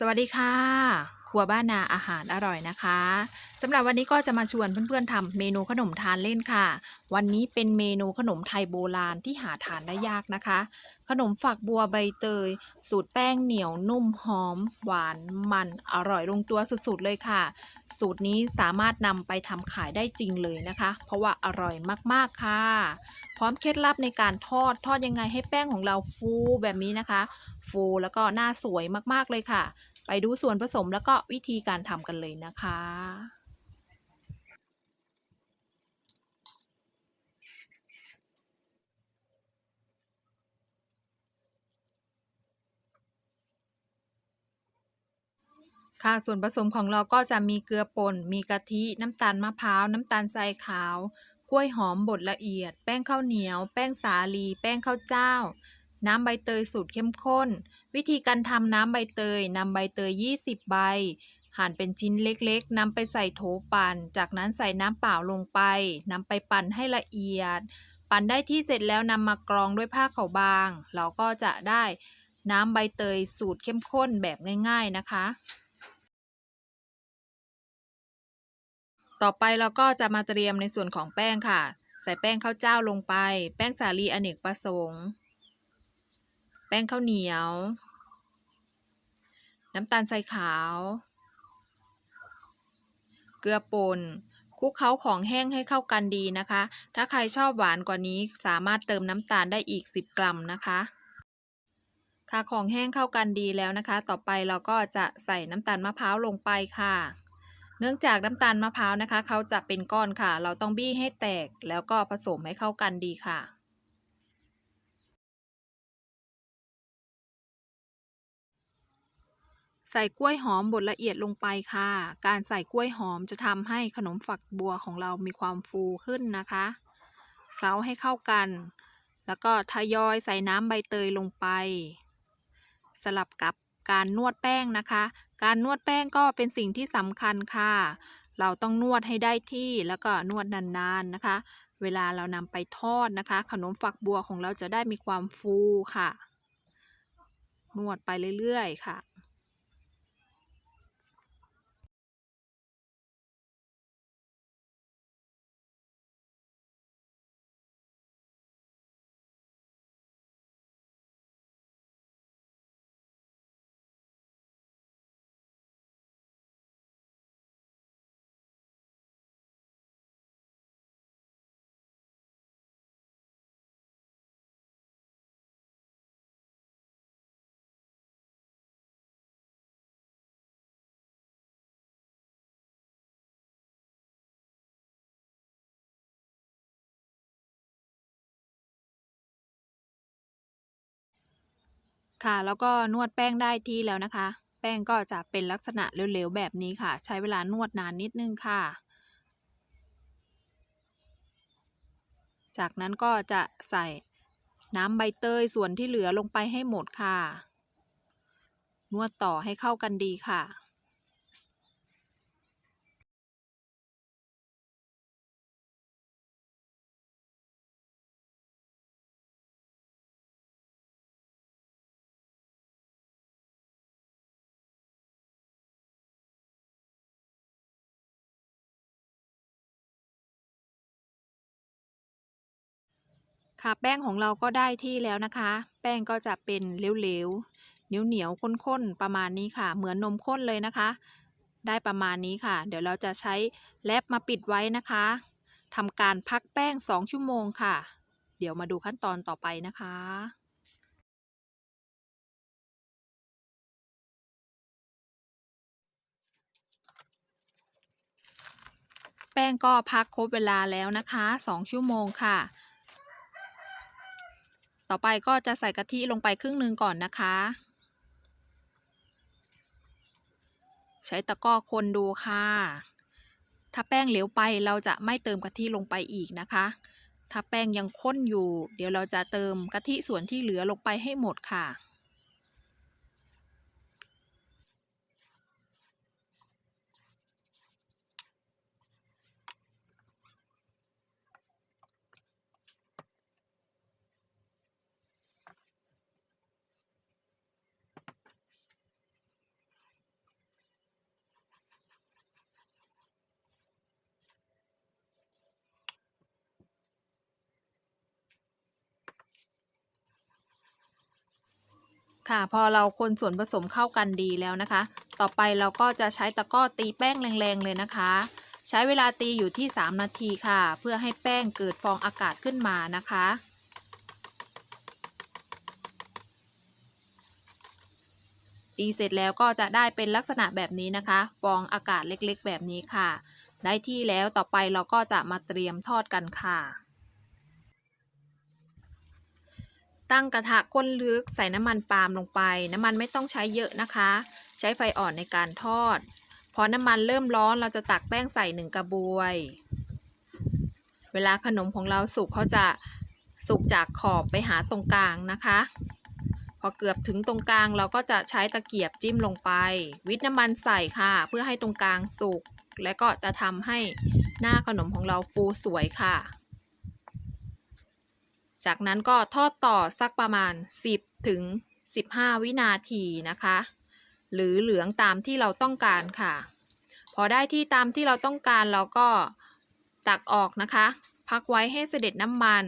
สวัสดีค่ะ ครัวบ้านนาอาหารอร่อยนะคะสำหรับวันนี้ก็จะมาชวนเพื่อนๆทำเมนูขนมทานเล่นค่ะ วันนี้เป็นเมนูขนมไทยโบราณที่หาทานได้ยากนะคะ ขนมฝักบัวใบเตย สูตรแป้งเหนียวนุ่มหอม หวานมันอร่อยลงตัวสุดๆเลยค่ะ สูตรนี้สามารถนำไปทำขายได้จริงเลยนะคะ เพราะว่าอร่อยมากๆค่ะ พร้อมเคล็ดลับในการทอดทอดยังไงให้แป้งของเราฟูแบบนี้นะคะ ฟูแล้วก็หน้าสวยมากๆเลยค่ะ ไปดูส่วนผสมแล้วก็วิธีการทำกันเลยนะคะ ค่ะส่วนผสมของเราก็จะมีเกลือป่น มีกะทิ น้ำตาลมะพร้าว น้ำตาลทรายขาว กล้วยหอมบดละเอียด แป้งข้าวเหนียว แป้งสาลี แป้งข้าวเจ้า น้ำใบเตยสูตรเข้มข้น วิธีการทำน้ำใบเตยนำใบเตย 20 ใบ หั่นเป็นชิ้นเล็กๆนำไปใส่โถปั่น จากนั้นใส่น้ำเปล่าลงไปนำไปปั่นให้ละเอียด ปั่นได้ที่เสร็จแล้วนำมากรองด้วยผ้าขาวบาง เราก็จะได้น้ำใบเตยสูตรเข้มข้นแบบง่าย ๆนะคะ ต่อไปเราก็จะมาเตรียมในส่วนของแป้งค่ะ ใส่แป้งข้าวเจ้าลงไป แป้งสาลีอเนกประสงค์ แป้งข้าวเหนียว น้ำตาลทรายขาว เกลือป่นคลุกเคล้าของแห้งให้เข้ากันดีนะคะ ถ้าใครชอบหวานกว่านี้สามารถเติมน้ำตาลได้อีก 10 กรัมนะคะ ค่ะของแห้งเข้ากันดีแล้วนะคะ ต่อไปเราก็จะใส่น้ำตาลมะพร้าวลงไปค่ะ เนื่องจากน้ำตาลมะพร้าวนะคะ เขาจะเป็นก้อนค่ะ เราต้องบี้ให้แตกแล้วก็ผสมให้เข้ากันดีค่ะ ใส่กล้วยหอมบดละเอียดลงไปค่ะ การใส่กล้วยหอมจะทำให้ขนมฝักบัวของเรามีความฟูขึ้นนะคะเคล้าให้เข้ากัน แล้วก็ทยอยใส่น้ำใบเตยลงไป สลับกับการนวดแป้งนะคะ การนวดแป้งก็เป็นสิ่งที่สำคัญค่ะ เราต้องนวดให้ได้ที่แล้วก็นวดนานๆนะคะ เวลาเรานำไปทอดนะคะ ขนมฝักบัวของเราจะได้มีความฟูค่ะ นวดไปเรื่อยๆค่ะ ค่ะ แล้วก็นวดแป้งได้ที่แล้วนะคะ แป้งก็จะเป็นลักษณะเหลวๆแบบนี้ค่ะ ใช้เวลานวดนานนิดนึงค่ะ จากนั้นก็จะใส่น้ำใบเตยส่วนที่เหลือลงไปให้หมดค่ะ นวดต่อให้เข้ากันดีค่ะ ค่ะแป้งของเราก็ได้ที่แล้วนะคะ แป้งก็จะเป็นเหลวๆเหนียวๆข้นๆประมาณนี้ค่ะ เหมือนนมข้นเลยนะคะ ได้ประมาณนี้ค่ะ เดี๋ยวเราจะใช้แรปมาปิดไว้นะคะทำการพักแป้ง 2 ชั่วโมงค่ะ เดี๋ยวมาดูขั้นตอนต่อไปนะคะแป้งก็พักครบเวลาแล้วนะคะ 2 ชั่วโมงค่ะ ต่อไปก็จะใส่กะทิลงไปครึ่งหนึ่งก่อนนะคะ ใช้ตะกร้อคนดูค่ะ ถ้าแป้งเหลวไปเราจะไม่เติมกะทิลงไปอีกนะคะ ถ้าแป้งยังข้นอยู่ เดี๋ยวเราจะเติมกะทิส่วนที่เหลือลงไปให้หมดค่ะ ค่ะ พอเราคนส่วนผสมเข้ากันดีแล้วนะคะ ต่อไปเราก็จะใช้ตะกร้อตีแป้งแรงๆเลยนะคะ ใช้เวลาตีอยู่ที่ 3 นาทีค่ะ เพื่อให้แป้งเกิดฟองอากาศขึ้นมานะคะตีเสร็จแล้วก็จะได้เป็นลักษณะแบบนี้นะคะ ฟองอากาศเล็กๆ แบบนี้ค่ะ ได้ที่แล้วต่อไปเราก็จะมาเตรียมทอดกันค่ะ ตั้งกระทะก้นลึกใส่น้ำมันปาล์มลงไป น้ำมันไม่ต้องใช้เยอะนะคะ ใช้ไฟอ่อนในการทอด พอน้ำมันเริ่มร้อนเราจะตักแป้งใส่หนึ่งกระบวย เวลาขนมของเราสุกเขาจะสุกจากขอบไปหาตรงกลางนะคะ พอเกือบถึงตรงกลางเราก็จะใช้ตะเกียบจิ้มลงไป วิทน้ำมันใส่ค่ะ เพื่อให้ตรงกลางสุกและก็จะทำให้หน้าขนมของเราฟูสวยค่ะ จากนั้นก็ทอดต่อสักประมาณ 10 ถึง 15 วินาทีนะคะ หรือเหลืองตามที่เราต้องการค่ะ พอได้ที่ตามที่เราต้องการเราก็ตักออกนะคะ พักไว้ให้เสด็จน้ำมัน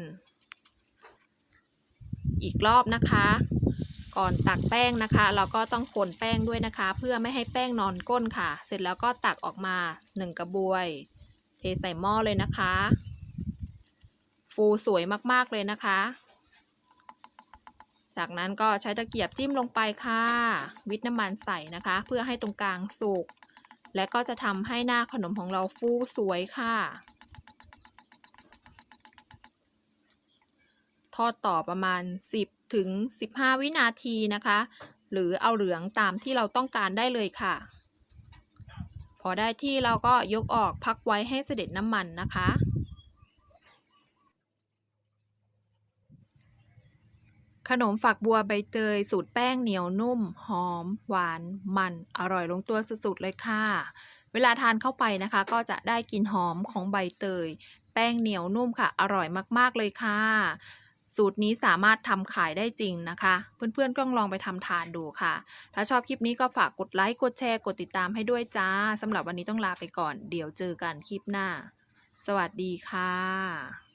อีกรอบนะคะ ก่อนตักแป้งนะคะ เราก็ต้องคนแป้งด้วยนะคะ เพื่อไม่ให้แป้งนอนก้นค่ะ เสร็จแล้วก็ตักออกมา 1 กระบวย เทใส่หม้อเลยนะคะ ฟูสวยมากๆเลยนะคะ จากนั้นก็ใช้ตะเกียบจิ้มลงไปค่ะ วิทน้ำมันใส่นะคะ เพื่อให้ตรงกลางสุก และก็จะทำให้หน้าขนมของเราฟูสวยค่ะ ทอดต่อประมาณ 10ถึง15 วินาทีนะคะ หรือเอาเหลืองตามที่เราต้องการได้เลยค่ะพอได้ที่เราก็ยกออกพักไว้ให้เสด็จน้ำมันนะคะ ขนมฝักบัวใบเตย สูตรแป้งเหนียวนุ่ม หอม หวาน มัน อร่อยลงตัวสุดๆเลยค่ะ เวลาทานเข้าไปนะคะ ก็จะได้กลิ่นหอมของใบเตย แป้งเหนียวนุ่มค่ะ อร่อยมากๆเลยค่ะ สูตรนี้สามารถทำขายได้จริงนะคะ เพื่อนๆก็ลองไปทำทานดูค่ะ ถ้าชอบคลิปนี้ก็ฝากกดไลค์กดแชร์กดติดตามให้ด้วยจ้าสำหรับวันนี้ต้องลาไปก่อน เดี๋ยวเจอกันคลิปหน้า สวัสดีค่ะ